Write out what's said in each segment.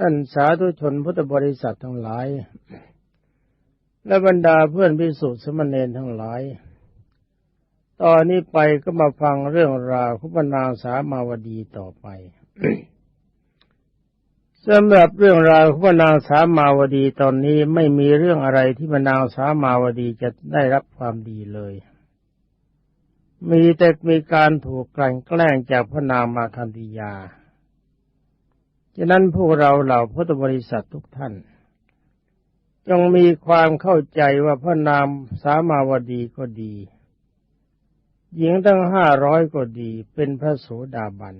ท่านสาธุชนพุทธบริษัททั้งหลาย และบรรดาเพื่อนพิสุทธิสมณเณรทั้งหลาย ตอนนี้ไปก็มาฟังเรื่องราวของพนางสามาวดีต่อไปสำหรับเรื่องราวของพนางสามาวดีตอนนี้ไม่มีเรื่องอะไรที่พระนางสามาวดีจะได้รับความดีเลย มีแต่มีการถูกกลั่นแกล้งจากพระนางมาคันธิยา ฉะนั้นพวกเราเหล่าพุทธบริษัททุกท่านจงมีความเข้าใจว่าพระนามสามาวดีก็ดี หญิงตั้งห้าร้อยก็ดี เป็นพระโสดาบัน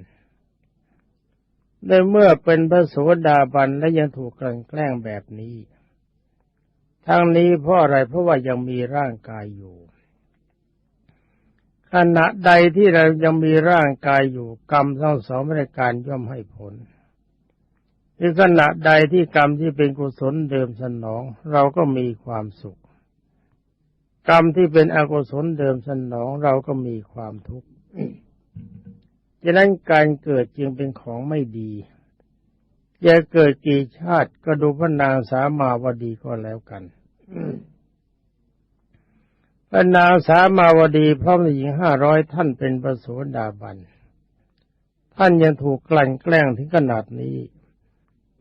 ในเมื่อเป็นพระโสดาบันและยังถูกกลั่นแกล้งแบบนี้ ทั้งนี้เพราะอะไรเพราะว่ายังมีร่างกายอยู่ ขณะใดที่เรายังมีร่างกายอยู่กรรมทั้งสองรายการย่อมให้ผล ในขณะใดที่กรรมที่เป็นกุศลเดิมสนอง เราก็มีความสุข กรรมที่เป็นอกุศลเดิมสนอง เราก็มีความทุกข์ดังนั้นการเกิดจึงเป็นของไม่ดีจะเกิดกี่ชาติก็ดูพระนางสามาวดีก็แล้วกันพระนางสามาวดีพร้อมหญิงห้าร้อยท่านเป็นประโสดาบัน ท่านยังถูกกลั่นแกล้งถึงขนาดนี้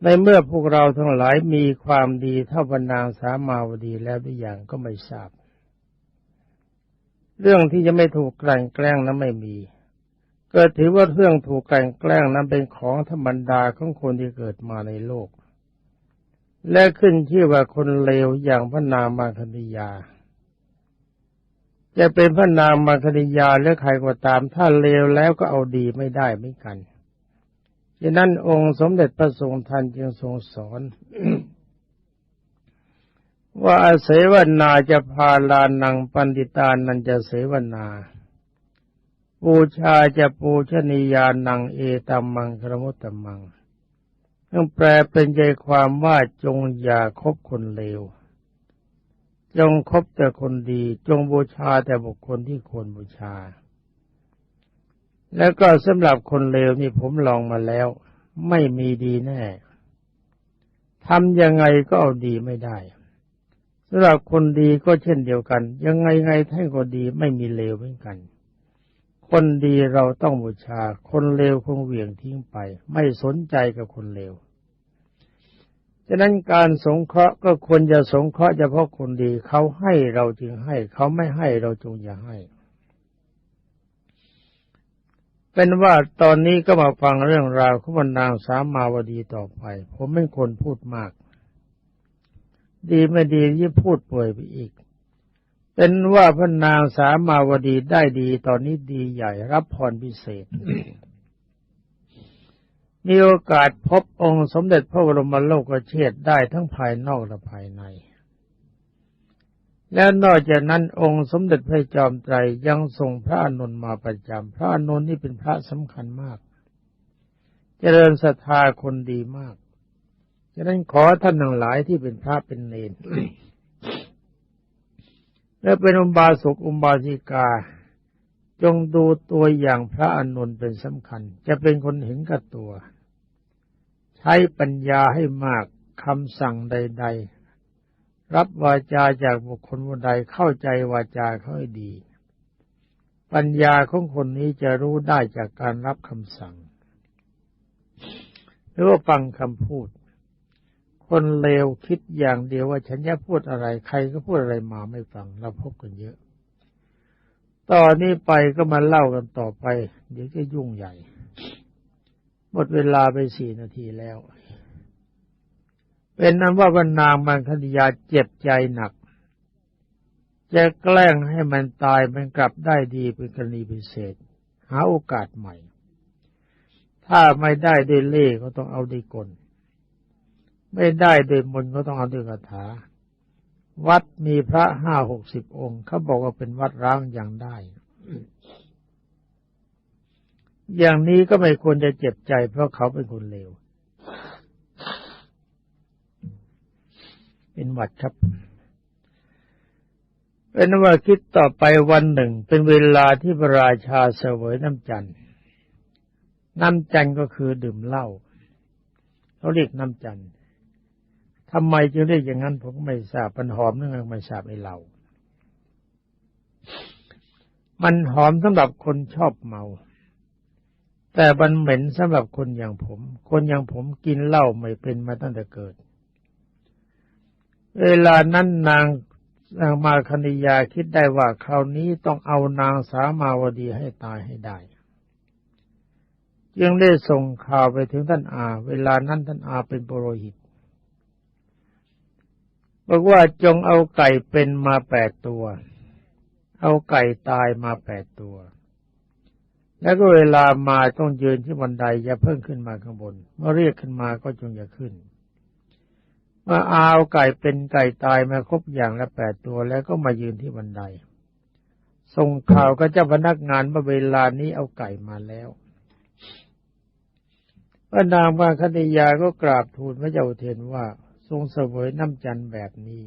ในเมื่อพวกเราทั้งหลายมีความดีเท่าบรรนางสามาวดีแล้วหรือยังก็ไม่ทราบ เรื่องที่จะไม่ถูกกลั่นแกล้งนั้นไม่มี ก็ถือว่าเรื่องถูกกลั่นแกล้งนั้นเป็นของธรรมดาของคนที่เกิดมาในโลก และขึ้นชื่อว่าคนเลวอย่างพระนางมาคณิยา จะเป็นพระนางมาคณิยาหรือใครก็ตามถ้าเลวแล้วก็เอาดีไม่ได้เหมือนกัน ฉะนั้นองค์สมเด็จพระทรงทันจึงทรงสอน ว่าอาเสวนาจะพาลานังปันติตานันจะเสวนา ปูชาจะปูชนียานังเอตัมมังครมุตตมังต้องแปลเป็นใจความว่าจงอย่าคบคนเลว จงคบแต่คนดี จงบูชาแต่บุคคลที่ควรบูชา แล้วก็สำหรับคนเลวนี่ผมลองมาแล้ว ไม่มีดีแน่ทำยังไงก็เอาดีไม่ได้สำหรับคนดีก็เช่นเดียวกัน ยังไงไงท่านก็ดีไม่มีเลวเหมือนกัน คนดีเราต้องบูชา คนเลวคงเหวี่ยงทิ้งไป ไม่สนใจกับคนเลวฉะนั้นการสงเคราะห์ก็ควรจะสงเคราะห์เฉพาะคนดีเขาให้เราจึงให้ เขาไม่ให้เราจงอย่าให้ เป็นว่าตอนนี้ก็มาฟังเรื่องราวของนางสามาวดีต่อไป ผมเป็นคนพูดมาก ดีไม่ดียิ่งพูดป่วยไปอีก เป็นว่าพระนางสามาวดีได้ดีตอนนี้ดีใหญ่รับพรพิเศษ มีโอกาสพบองค์สมเด็จพระบรมโลกเชษได้ทั้งภายนอกและภายใน แล้วนอกจากนั้นองค์สมเด็จพระจอมไตรยังส่งพระอนุนมาประจำพระอนุนนี่เป็นพระสำคัญมาก เจริญศรัทธาคนดีมากฉะนั้นขอท่านทั้งหลายที่เป็นพระเป็นเนรและเป็นอุบาสกอุบาสิกา จงดูตัวอย่างพระอนุนเป็นสำคัญ จะเป็นคนเห็นกับตัว ใช้ปัญญาให้มากคำสั่งใด ๆ รับวาจาจากบุคคลคนใดเข้าใจวาจาเขาให้ดี ปัญญาของคนนี้จะรู้ได้จากการรับคำสั่ง หรือว่าฟังคำพูด คนเลวคิดอย่างเดียวว่าฉันจะพูดอะไร ใครก็พูดอะไรมาไม่ฟังเราพบกันเยอะตอนนี้ไปก็มาเล่ากันต่อไป เดี๋ยวจะยุ่งใหญ่ หมดเวลาไปสี่นาทีแล้ว เป็นนั้นว่าวันนางมันคดียาเจ็บใจหนัก จะแกล้งให้มันตายมันกลับได้ดีเป็นกรณีพิเศษ หาโอกาสใหม่ ถ้าไม่ได้ด้วยเล่ก็ต้องเอาด้วยกล ไม่ได้ด้วยมนก็ต้องเอาด้วยคาถา วัดมีพระห้าหกสิบองค์เขาบอกว่าเป็นวัดร้างอย่างได้ อย่างนี้ก็ไม่ควรจะเจ็บใจเพราะเขาเป็นคนเลว เป็นหวัดครับ เป็นว่าคิดต่อไปวันหนึ่ง เป็นเวลาที่พระราชาเสวยน้ำจันทร์น้ำจันทร์ก็คือดื่มเหล้าเขาเรียกน้ำจันทร์ทำไมจึงเรียกอย่างนั้นผมก็ไม่ทราบมันหอมนึกไม่ทราบไอ้เรามันหอมสำหรับคนชอบเมา แต่มันเหม็นสำหรับคนอย่างผม คนอย่างผมกินเหล้าไม่เป็นมาตั้งแต่เกิด เวลานั้นนางนางมาคณิยาคิดได้ว่าคราวนี้ต้องเอานางสามาวดีให้ตายให้ได้ ยังได้ส่งข่าวไปถึงท่านอา เวลานั้นท่านอาเป็นปุโรหิตบอกว่าจงเอาไก่เป็นมาแปดตัว เอาไก่ตายมาแปดตัว แล้วก็เวลามาต้องยืนที่บันไดอย่าเพิ่งขึ้นมาข้างบน เมื่อเรียกขึ้นมาก็จงอย่าขึ้น มาเอาไก่เป็นไก่ตายมาครบอย่างละแปดตัวแล้วก็มายืนที่บันได ส่งข่าวกับเจ้าพนักงานว่าเวลานี้เอาไก่มาแล้วพระนางบางคณิยาก็กราบทูลพระเจ้าเทนว่าทรงเสวยน้ำจันแบบนี้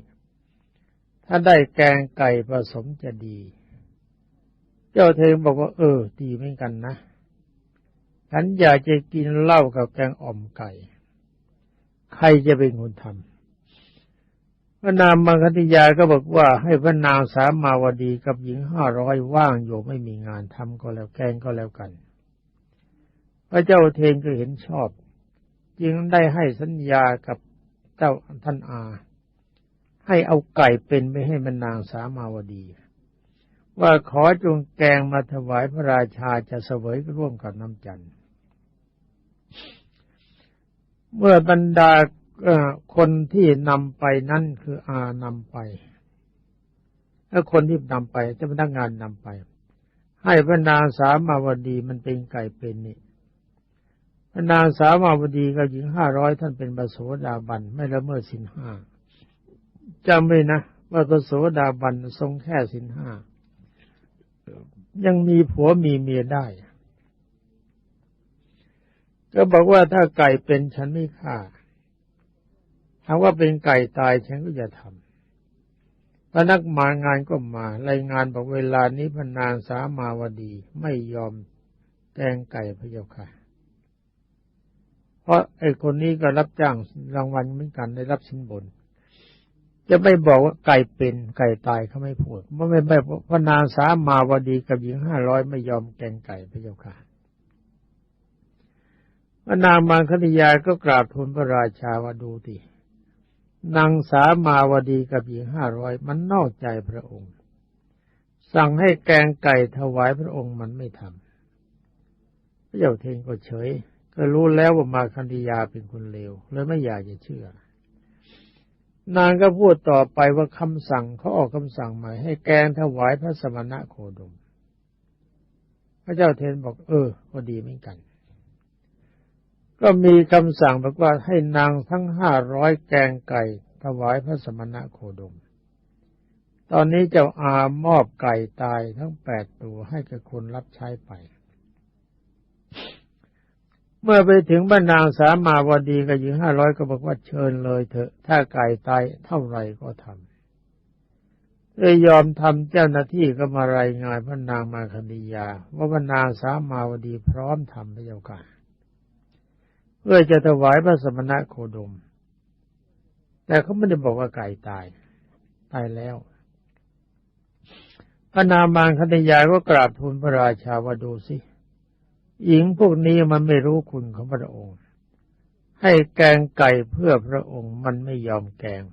ถ้าได้แกงไก่ผสมจะดี เจ้าเทนบอกว่า เออ ดีเหมือนกันนะฉันอยากจะกินเหล้ากับแกงอ่อมไก่ ใครจะเป็นคนทำ พระนางมังคติยาก็บอกว่าให้พระนางสามาวดีกับหญิงห้าร้อยว่างอยู่ไม่มีงานทำก็แล้วแกงก็แล้วกัน พระเจ้าเทนก็เห็นชอบ จึงได้ให้สัญญากับเจ้าท่านอา ให้เอาไก่เป็นไปให้มันนางสามาวดี ว่าขอจงแกงมาถวายพระราชาจะเสวยร่วมกับน้ำจันทร์เมื่อบรรดา คนที่นำไปนั่นคืออานำไปถ้าคนที่นำไปจะพนักงานนำไป ให้พระนางสามาวดีมันเป็นไก่เป็นนี่นางสาวาวดีกับหญิงห้าร้อยท่านเป็นปโสดาบันไม่ละเมิดสินห้าจำไว้นะว่าปโสดาบันทรงแค่สินห้ายังมีผัวมีเมียได้ ก็บอกว่าถ้าไก่เป็นฉันไม่ฆ่า ถ้าว่าเป็นไก่ตายฉันก็จะทำพนักมางานก็มารายงานบอกเวลานี้พนางสามาวดี ไม่ยอมแกงไก่พระเจ้าค่ะ เพราะไอ้คนนี้ก็รับจ้างรางวัลเหมือนกันได้รับสินบน จะไม่บอกว่าไก่เป็นไก่ตายเขาไม่พูดว่าไม่ไม่พระนางสามาวดีกับหญิงห้าร้อยไม่ยอมแกงไก่พระเจ้าค่ะพระนางมังคณิยาก็กราบทูลพระราชาว่าดูที นางสามาวดีกับหญิงห้าร้อยมันนอกใจพระองค์ สั่งให้แกงไก่ถวายพระองค์มันไม่ทำพระเจ้าเทงก็เฉย ก็รู้แล้วว่ามาคันธยาเป็นคนเลวเลยไม่อยากจะเชื่อ นางก็พูดต่อไปว่าคำสั่งเขาออกคำสั่งใหม่ให้แกงถวายพระสมณะโคดม พระเจ้าเทนบอกเออก็ดีเหมือนกัน ก็มีคำสั่งบอกว่าให้นางทั้งห้าร้อยแกงไก่ ถวายพระสมณะโคดม ตอนนี้เจ้าอามอบไก่ตายทั้งแปดตัวให้กับคนรับใช้ไป เมื่อไปถึงบ้านนางสามาวดีกับหญิงห้าร้อยก็บอกว่าเชิญเลยเถอะ ถ้าไก่ตายเท่าไรก็ทำเลยยอมทำเจ้าหน้าที่ก็มารายงานพระนางมาคดียา ว่าพระนางสามาวดีพร้อมทำพระเจ้าค่ะ เพื่อจะถวายพระสมณะโคดม แต่เขาไม่ได้บอกว่าไก่ตาย ตายแล้ว พระนางบางคดียาก็กราบทูลพระราชาว่าดูสิ หญิงพวกนี้มันไม่รู้คุณของพระองค์ ให้แกงไก่เพื่อพระองค์มันไม่ยอมแกง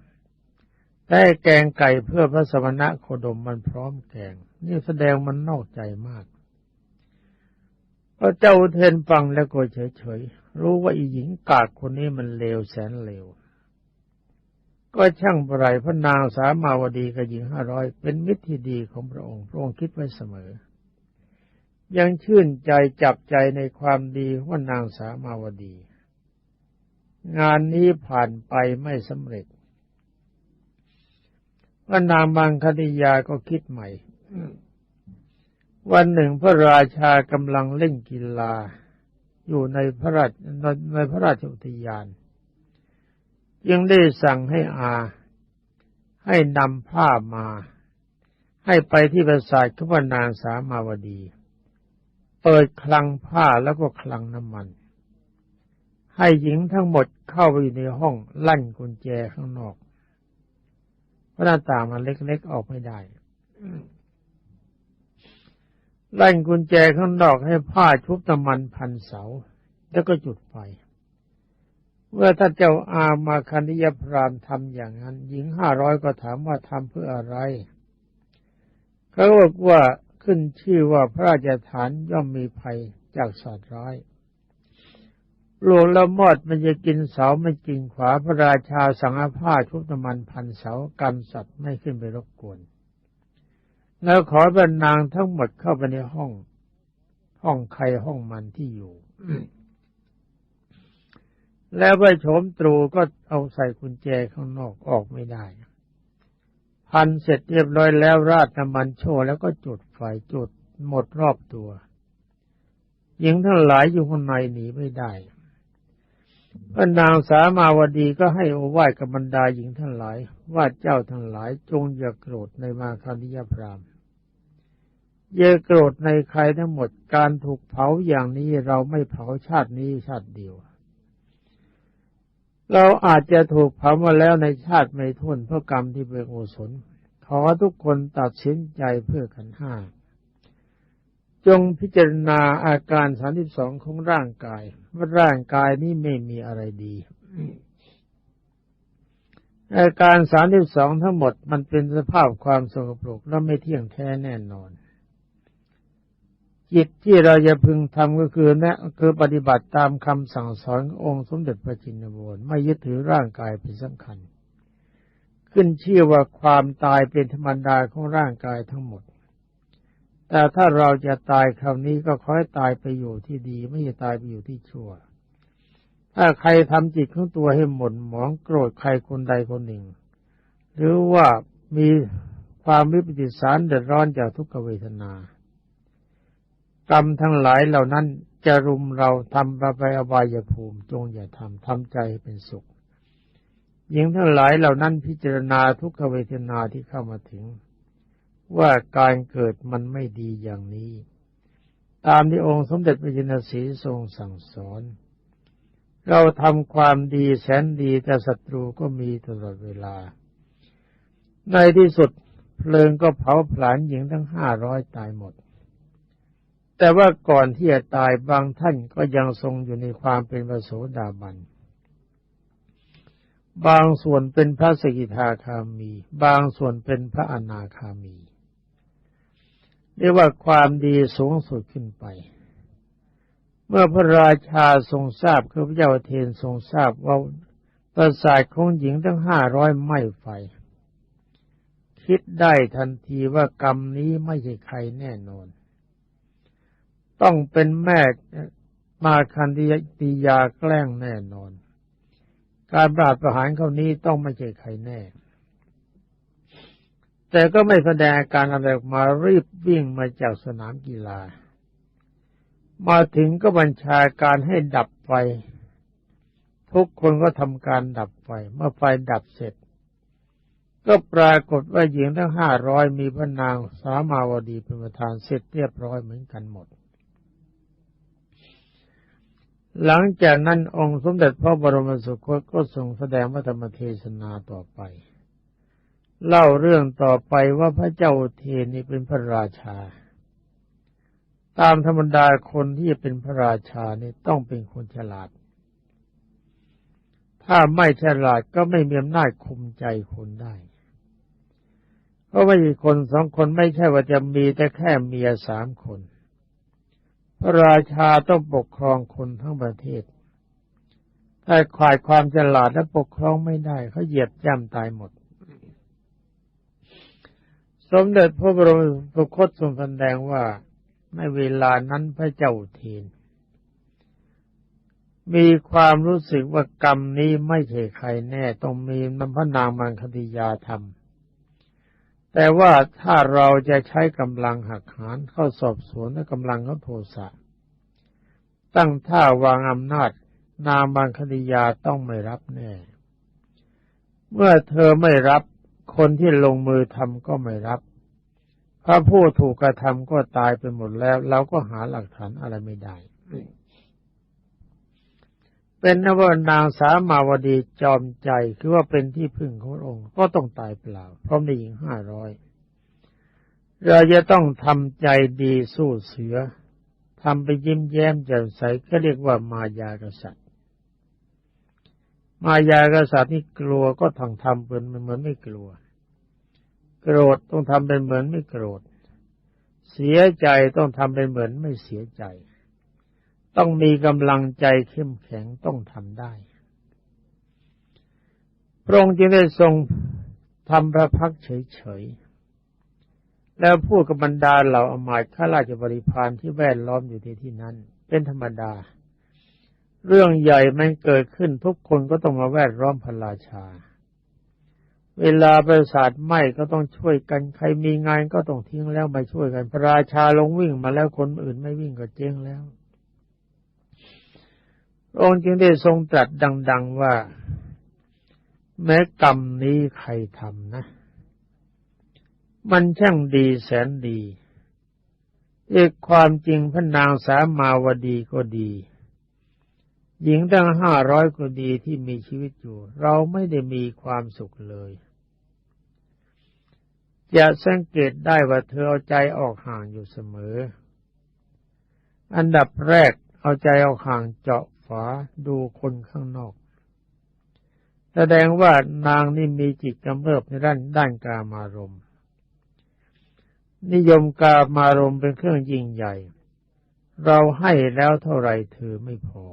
แต่แกงไก่เพื่อพระสมณะโคดมมันพร้อมแกง นี่แสดงมันนอกใจมากพระเจ้าเทนฟังแล้วก็เฉยๆ รู้ว่าอีหญิงกากคนนี้มันเลวแสนเลว ก็ช่างบรายพระนางสามาวดีกับหญิงห้าร้อยเป็นมิตรที่ดีของพระองค์ พระองค์คิดไว้เสมอ ยังชื่นใจจับใจในความดีว่านางสามาวดี งานนี้ผ่านไปไม่สำเร็จว่านางบางคณิยาก็คิดใหม่ วันหนึ่งพระราชากำลังเล่นกีฬา อยู่ในพระราชในพระราชอุทยาน ยังได้สั่งให้อา ให้นำผ้ามา ให้ไปที่ปราสาทขบนางสามาวดี เปิดคลังผ้าแล้วก็คลังน้ำมัน ให้หญิงทั้งหมดเข้าไปอยู่ในห้องลั่นกุญแจข้างนอกเพราะหน้าต่างมันเล็กๆออกไม่ได้ ลั่นกุญแจข้างนอกให้ผ้าชุบน้ำมันพันเสา แล้วก็จุดไฟเมื่อท่านเจ้าอามาคันิยพรามทำอย่างนั้น หญิงห้าร้อยก็ถามว่าทำเพื่ออะไร เขาบอกว่าขึ้นชื่อว่าพระราชฐานย่อมมีภัยจากสัตว์ร้ายหลวงละมอดมันจะกินเสาไม่กินขวาพระราชาสังอาผ้าชุบน้ำมันพันเสากันสัตว์ไม่ขึ้นไปรบกวน แล้วขอบรรนางทั้งหมดเข้าไปในห้อง ห้องใครห้องมันที่อยู่ แล้วไปโฉมตรูก็เอาใส่กุญแจข้างนอกออกไม่ได้ พันเสร็จเรียบร้อยแล้วราดน้ำมันโชว์แล้วก็จุดไฟจุดหมดรอบตัวหญิงทั้งหลายอยู่ข้างในหนีไม่ได้ พระนางสามาวดีก็ให้โอวาทกับบรรดาหญิงทั้งหลาย ว่าเจ้าทั้งหลายจงอย่าโกรธในมาคานิยพรามอย่าโกรธในใครทั้งหมดการถูกเผาอย่างนี้เราไม่เผาชาตินี้ชาติเดียว เราอาจจะถูกเผามาแล้วในชาติไม่ท้นเพราะกรรมที่เป็นโอศลขอทุกคนตัดสินใจเพื่อขันห้าจงพิจารณาอาการสามสิบสองของร่างกาย ร่างกายนี้ไม่มีอะไรดีอาการสามสิบสองทั้งหมดมันเป็นสภาพความสกปรกและไม่เที่ยงแท้แน่นอน จิตที่เราจะพึงทำก็คือนะคือปฏิบัติตามคำสั่งสอนองค์สมเด็จพระจินวรไม่ยึดถือร่างกายเป็นสำคัญ ขึ้นเชื่อว่าความตายเป็นธรรมดาของร่างกายทั้งหมด แต่ถ้าเราจะตายคราวนี้ก็ขอให้ตายไปอยู่ที่ดี ไม่ใช่ตายไปอยู่ที่ชั่ว ถ้าใครทำจิตของตัวให้หม่นหมองโกรธใครคนใดคนหนึ่ง หรือว่ามีความวิปฏิสารเดือดร้อนจากทุกขเวทนา กรรมทั้งหลายเหล่านั้นจะรุมเราทำไปอบายภูมิ จงอย่าทำทำใจเป็นสุขหญิงทั้งหลายเหล่านั้นพิจารณาทุกขเวทนาที่เข้ามาถึง ว่าการเกิดมันไม่ดีอย่างนี้ ตามที่องค์สมเด็จพระจินสีทรงสั่งสอน เราทำความดีแสนดีแต่ศัตรูก็มีตลอดเวลา ในที่สุดเพลิงก็เผาผลาญหญิงทั้งห้าร้อยตายหมด แต่ว่าก่อนที่จะตายบางท่านก็ยังทรงอยู่ในความเป็นพระโสดาบันบางส่วนเป็นพระสกิทาคามี บางส่วนเป็นพระอนาคามี เรียกว่าความดีสูงสุดขึ้นไป เมื่อพระราชาทรงทราบคือพระเจ้าเทนทรงทราบว่าประสาทของหญิงทั้งห้าร้อยไม่ไฟ คิดได้ทันทีว่ากรรมนี้ไม่ใช่ใครแน่นอน ต้องเป็นแม่มาคันติยาแกล้งแน่นอน การปราบประหารเขานี้ต้องไม่ใช่ใครแน่ แต่ก็ไม่แสดงการอะไรออกมารีบวิ่งมาจากสนามกีฬา มาถึงก็บัญชาการให้ดับไฟ ทุกคนก็ทำการดับไฟ เมื่อไฟดับเสร็จ ก็ปรากฏว่าหญิงทั้งห้าร้อยมีพระนางสามาวดีเป็นประธานเสร็จเรียบร้อยเหมือนกันหมด หลังจากนั้นองค์สมเด็จพระบรมสุคตก็ทรงแสดงวัธรรมเทศนาต่อไป เล่าเรื่องต่อไปว่าพระเจ้าเทนี่เป็นพระราชา ตามธรรมดาคนที่จะเป็นพระราชานี่ต้องเป็นคนฉลาด ถ้าไม่ฉลาดก็ไม่มีอำนาจคุมใจคนได้ เพราะว่าอีกคนสองคนไม่ใช่ว่าจะมีแต่แค่เมียสามคน พระราชาต้องปกครองคนทั้งประเทศ ถ้าขาดความฉลาดและปกครองไม่ได้เขาเหยียบย่ำตายหมด สมเด็จพระบรมสุคตทรงแสดงว่าในเวลานั้นพระเจ้าเทนมีความรู้สึกว่ากรรมนี้ไม่ใช่ใครแน่ต้องมีมันพระนางมังคติยาธรรมแต่ว่าถ้าเราจะใช้กำลังหักหานเข้าสอบสวนและกำลังเขาโทสะตั้งท่าวางอำนาจนางมังคติยาต้องไม่รับแน่ เมื่อเธอไม่รับ คนที่ลงมือทำก็ไม่รับพระผู้ถูกกระทำก็ตายไปหมดแล้ว เราก็หาหลักฐานอะไรไม่ได้ เป็นนวนางสามาวดีจอมใจคือว่าเป็นที่พึ่งขององค์ ก็ต้องตายเปล่าเพราะมีหญิงห้าร้อยเราจะต้องทำใจดีสู้เสือทำไปยิ้มแย้มแจ่มใสก็เรียกว่ามายากษัตริย์ มายากษัตริย์นี่กลัวก็ทางทำเป็นเหมือนไม่กลัว โกรธต้องทำเป็นเหมือนไม่โกรธ เสียใจต้องทำเป็นเหมือนไม่เสียใจ ต้องมีกำลังใจเข้มแข็งต้องทำได้พระองค์จึงได้ทรงทำพระพักเฉยๆ แล้วพูดกับบรรดาเหล่าอมาตย์ข้าราชบริพารที่แวดล้อมอยู่ที่ที่นั้น เป็นธรรมดา เรื่องใหญ่มันเกิดขึ้นทุกคนก็ต้องมาแวดล้อมพระราชา เวลาประสาทไหม้ก็ต้องช่วยกันใครมีงานก็ต้องทิ้งแล้วมาช่วยกัน พระราชาลงวิ่งมาแล้วคนอื่นไม่วิ่งก็เจ๊งแล้วองค์จึงได้ทรงตรัสดัง ๆว่า แม้กรรมนี้ใครทำนะ มันช่างดีแสนดีเอกความจริงพระนางสามาวดีก็ดี หญิงตั้งห้าร้อยก็ดีที่มีชีวิตอยู่ เราไม่ได้มีความสุขเลยจะสังเกตได้ว่าเธอเอาใจออกห่างอยู่เสมอ อันดับแรกเอาใจออกห่างเจาะฝาดูคนข้างนอก แสดงว่านางนี่มีจิตกำเริบในด้านด้านกามารมณ์ นิยมกามารมเป็นเครื่องยิ่งใหญ่ เราให้แล้วเท่าไรเธอไม่พอ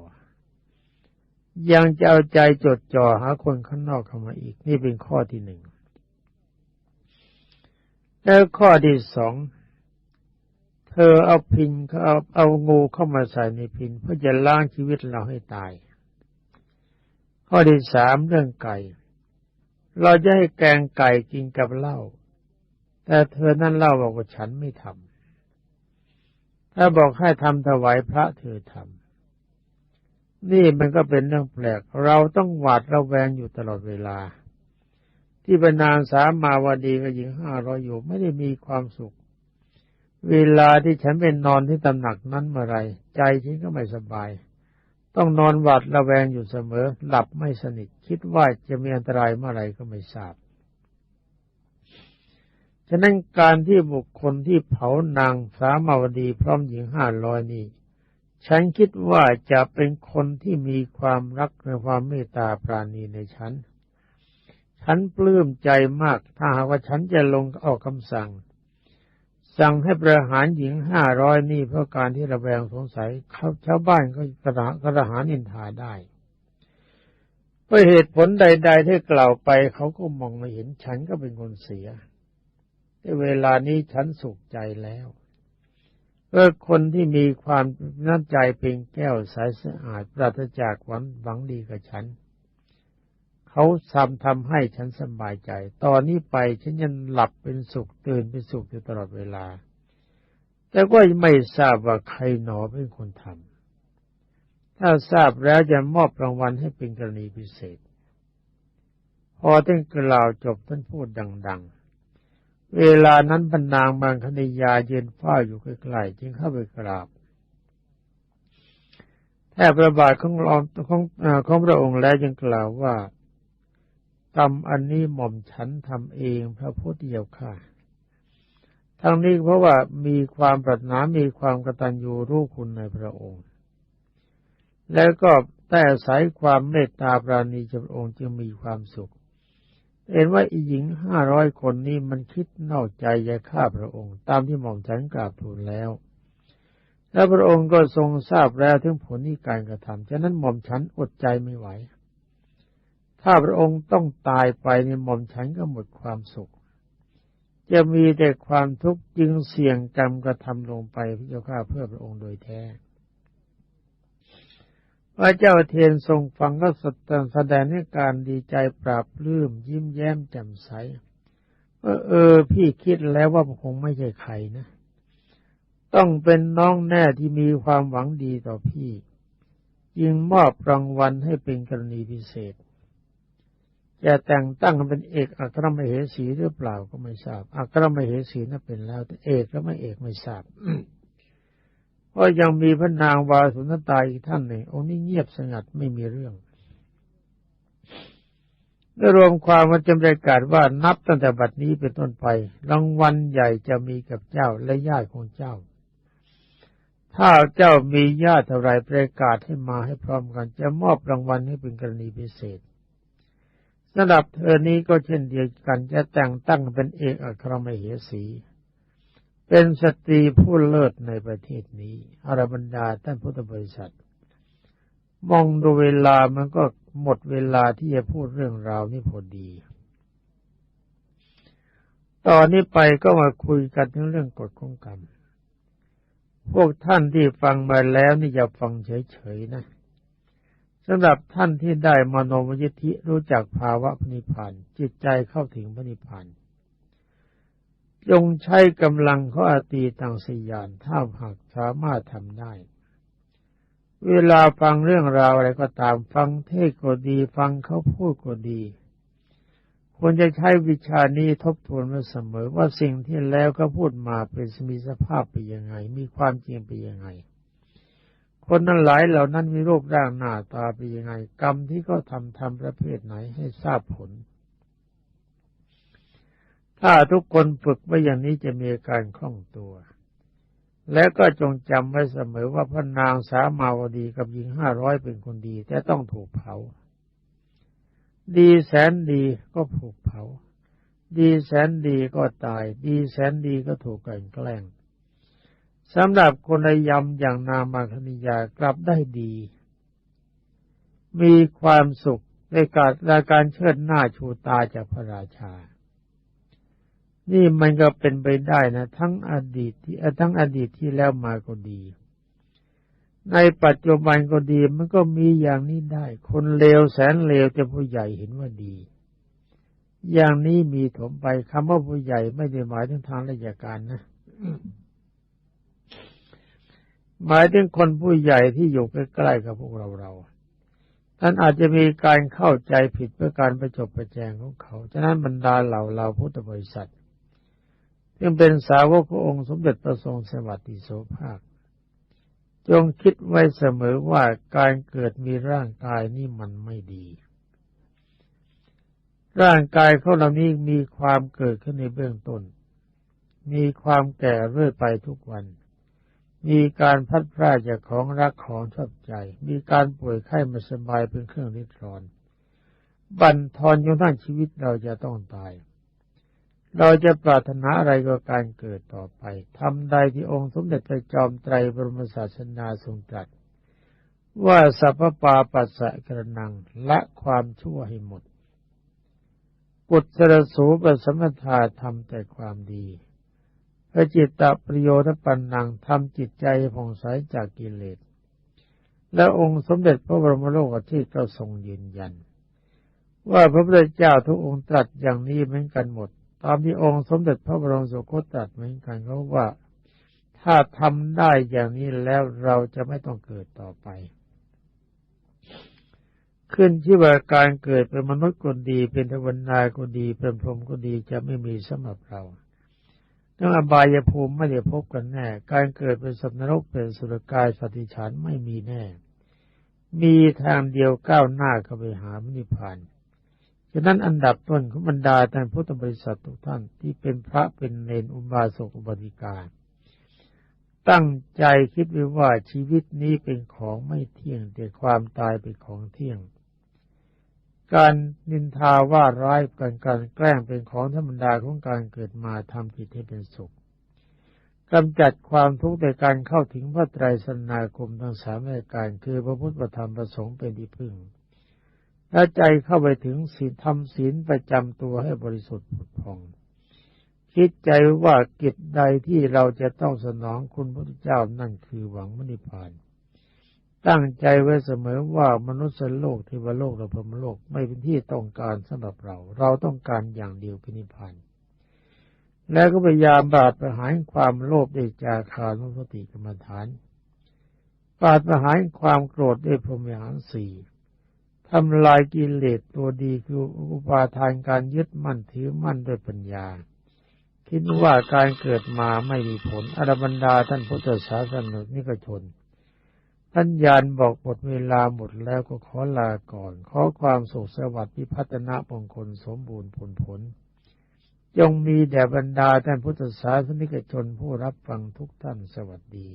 ยังจะเอาใจจดจ่อหาคนข้างนอกเข้ามาอีก นี่เป็นข้อที่หนึ่งแล้วข้อที่สองเธอเอาพินเอาเอางูเข้ามาใส่ในพินเพื่อจะล้างชีวิตเราให้ตาย ข้อที่สามเรื่องไก่ เราจะให้แกงไก่กินกับเหล้าแต่เธอนั่นเล่าบอกว่าฉันไม่ทำถ้าบอกให้ทำถวายพระเธอทำ นี่มันก็เป็นเรื่องแปลก เราต้องหวาดระแวงอยู่ตลอดเวลา ที่เป็นนางสามาวดีกับหญิงห้าร้อยอยู่ไม่ได้มีความสุข เวลาที่ฉันเป็นนอนที่ตำหนักนั้นเมื่อไรใจฉันก็ไม่สบาย ต้องนอนหวาดระแวงอยู่เสมอ หลับไม่สนิทคิดว่าจะมีอันตรายเมื่อไรก็ไม่ทราบฉะนั้นการที่บุคคลที่เผานางสามาวดีพร้อมหญิงห้าร้อยนี้ ฉันคิดว่าจะเป็นคนที่มีความรักในความเมตตาปราณีในฉัน ฉันปลื้มใจมาก ถ้าหากว่าฉันจะลงออกคำสั่ง สั่งให้ประหารหญิงห้าร้อยนี่เพราะการที่ระแวงสงสัยเขาชาวบ้านก็กระกระหารนินทาได้เพราะเหตุผลใด ๆ ที่กล่าวไปเขาก็มองไม่เห็นฉันก็เป็นคนเสียเวลานี้ฉันสุขใจแล้ว เพื่อคนที่มีความน้ำใจเป็นแก้วสายสะอาดปราศจากหวังหวังดีกับฉัน เขาทำทำให้ฉันสบายใจ ตอนนี้ไปฉันยังหลับเป็นสุขตื่นเป็นสุขอยู่ตลอดเวลา แต่ก็ไม่ทราบว่าใครหนอเป็นคนทำถ้าทราบแล้วจะมอบรางวัลให้เป็นกรณีพิเศษ พอท่านกล่าวจบท่านพูดดัง ๆ เวลานั้นบรรนางบางคณิยาเย็นฝ้าอยู่ใกล้ๆจึงเข้าไปกราบแทบประบาทของรองของของพระองค์แล้วจึงกล่าวว่ากรรมอันนี้หม่อมฉันทำเองพระพุทธเจ้าค่ะ ทั้งนี้เพราะว่ามีความปรารถนา มีความกตัญญูรู้คุณในพระองค์ แล้วก็แต่อายความเมตตาปราณีจากพระองค์จึงมีความสุข เห็นว่าอีหญิงห้าร้อยคนนี้มันคิดนอกใจจะฆ่าพระองค์ ตามที่หม่อมฉันกราบทูลแล้ว และพระองค์ก็ทรงทราบแล้วถึงผลที่การกระทำฉะนั้นหม่อมฉันอดใจไม่ไหว ถ้าพระองค์ต้องตายไปในหม่อมฉันก็หมดความสุข จะมีแต่ความทุกข์จึงเสี่ยงกรรมกระทำลงไปพระเจ้าข้าเพื่อพระองค์โดยแท้ พระเจ้าเทียนทรงฟังก็สดแสดงให้การดีใจปราบลื้มยิ้มแย้มแจ่มใสว่าเออ พี่คิดแล้วว่าคงไม่ใช่ใครนะ ต้องเป็นน้องแน่ที่มีความหวังดีต่อพี่ ยิงมอบรางวัลให้เป็นกรณีพิเศษ จะแต่งตั้งเป็นเอกอัครมเหสีหรือเปล่าก็ไม่ทราบอัครมเหสีนั่นเป็นแล้วแต่เอกแล้วไม่เอกไม่ทราบ พราะยังมีพระนางวาสุนตาอีกท่านหนึ่งองค์นี้เงียบสงัดไม่มีเรื่องได้รวมความมันจำได้การว่านับตั้งแต่บัดนี้เป็นต้นไป รางวัลใหญ่จะมีกับเจ้าและญาติของเจ้า ถ้าเจ้ามีญาติอะไรประกาศให้มาให้พร้อมกัน จะมอบรางวัลให้เป็นกรณีพิเศษสำหรับเธอนี้ก็เช่นเดียวกันจะแต่งตั้งเป็นเอกอัครมเหสี เป็นสตรีผู้เลิศในประเทศนี้อรบรรดาท่านพุทธบริษัท มองดูเวลามันก็หมดเวลาที่จะพูดเรื่องราวนี้พอดี ตอนนี้ไปก็มาคุยกันถึงเรื่องกฎของกรรม พวกท่านที่ฟังมาแล้วนี่อย่าฟังเฉยๆนะสำหรับท่านที่ได้มโนมยิทธิรู้จักภาวะพนิพานจิตใจเข้าถึงพนิพาน จงใช้กำลังเขาอาตีตังสยานถ้าหากสามารถทำได้ เวลาฟังเรื่องราวอะไรก็ตามฟังเทศก็ดีฟังเขาพูดก็ดี ควรจะใช้วิชานี้ทบทวนมาเสมอว่าสิ่งที่แล้วก็พูดมาเป็นมีสภาพเป็นยังไง มีความจริงเป็นยังไง คนนั้นหลายเหล่านั้นมีรูปร่างหน้าตาเป็นยังไง กรรมที่เขาทำทำประเภทไหนให้ทราบผล ถ้าทุกคนฝึกไว้อย่างนี้จะมีการคล่องตัว และก็จงจำไว้เสมอว่าพระนางสามาวดีกับหญิงห้าร้อยเป็นคนดี แต่ต้องถูกเผา ดีแสนดีก็ถูกเผา ดีแสนดีก็ตาย ดีแสนดีก็ถูกกันแกล้งสำหรับคนในยำอย่างนามาคณิยากลับได้ดี มีความสุขในการในการเชิดหน้าชูตาจากพระราชา นี่มันก็เป็นไปได้นะ ทั้งอดีตที่ทั้งอดีตที่แล้วมาก็ดี ในปัจจุบันก็ดีมันก็มีอย่างนี้ได้ คนเลวแสนเลวแต่ผู้ใหญ่เห็นว่าดี อย่างนี้มีถมไปคำว่าผู้ใหญ่ไม่ได้หมายถึงทางราชการนะหมายถึงคนผู้ใหญ่ที่อยู่ใกล้ๆกับพวกเราเราท่านอาจจะมีการเข้าใจผิดเพื่อการประจบประแจงของเขา ฉะนั้นบรรดาเหล่าเราพุทธบริษัท ซึ่งเป็นสาวกพระองค์สมเด็จพระทรงสวัสดิโสภาค จงคิดไว้เสมอว่าการเกิดมีร่างกายนี่มันไม่ดี ร่างกายเขาเหล่านี้มีความเกิดขึ้นในเบื้องต้น มีความแก่เรื่อยไปทุกวัน มีการพัดพลาดจากของรักของชอบใจ มีการป่วยไข้ไม่สบายเป็นเครื่องริดรอน บันทอนจนทั้งชีวิตเราจะต้องตาย เราจะปรารถนาอะไรก็การเกิดต่อไปทำใดที่องค์สมเด็จพระจอมไตรบรมศาสนาทรงตรัส ว่าสัพพปาปัสสะกระนังละความชั่วให้หมด ปุตสรสูปสมถาทำแต่ความดีพระจิตตประโยชน์ปันนังทำจิตใจผ่องใสจากกิเลส และองค์สมเด็จพระบรมโลกที่ก็ทรงยืนยัน ว่าพระพุทธเจ้าทุกองค์ตรัสอย่างนี้เหมือนกันหมด ตามที่องค์สมเด็จพระบรมสุคตตรัสเหมือนกันเขาว่าถ้าทำได้อย่างนี้แล้วเราจะไม่ต้องเกิดต่อไป ขึ้นที่ว่าการเกิดเป็นมนุษย์คนดีเป็นเทวนาก็ดีเป็นพรหมก็ดีจะไม่มีสำหรับเราทั้งอบายภูมิไม่ได้พบกันแน่ การเกิดเป็นสัตว์นรกเป็นสุรกายสติฉันไม่มีแน่ มีทางเดียวก้าวหน้าเข้าไปหามนิพพาน ฉะนั้นอันดับต้นของบรรดาท่านพุทธบริษัททุกท่านที่เป็นพระเป็นเนนอุบาสกอุบาสิกาตั้งใจคิดไว้ว่าชีวิตนี้เป็นของไม่เที่ยง แต่ความตายเป็นของเที่ยง การนินทาว่าร้ายกันการแกล้งเป็นของธรรมดาของการเกิดมาทำจิตให้เป็นสุขกำจัดความทุกข์ในการเข้าถึงพระไตรสนาคมทั้งสามรายการคือพระพุทธธรรมประสงค์เป็นที่พึ่ง และใจเข้าไปถึงศีลธรรมศีลประจำตัวให้บริสุทธิ์ผุดพอง คิดใจว่ากิจใดที่เราจะต้องสนองคุณพระเจ้านั่นคือหวังมรรคผลตั้งใจไว้เสมอว่ามนุษย์โลกเทวโลกและพรหมโลกไม่เป็นที่ต้องการสำหรับเรา เราต้องการอย่างเดียวคือนิพพานแล้วก็พยายามบาดประหารความโลภด้วยจาคานุสติกรรมฐาน บาดประหารความโกรธด้วยพรหมวิหารสี่ ทำลายกิเลสตัวดีคืออุปาทานการยึดมั่นถือมั่นด้วยปัญญา คิดว่าการเกิดมาไม่มีผลอรบรรดาท่านพุทธศาสนิกชน ท่านยานบอกหมดเวลาหมดแล้วก็ขอลาก่อน ขอความสุขสวัสดิ์พิพัฒนามงคลสมบูรณ์ผลผลจงมีแด่บรรดาท่านพุทธศาสนิกชนผู้รับฟังทุกท่านสวัสดี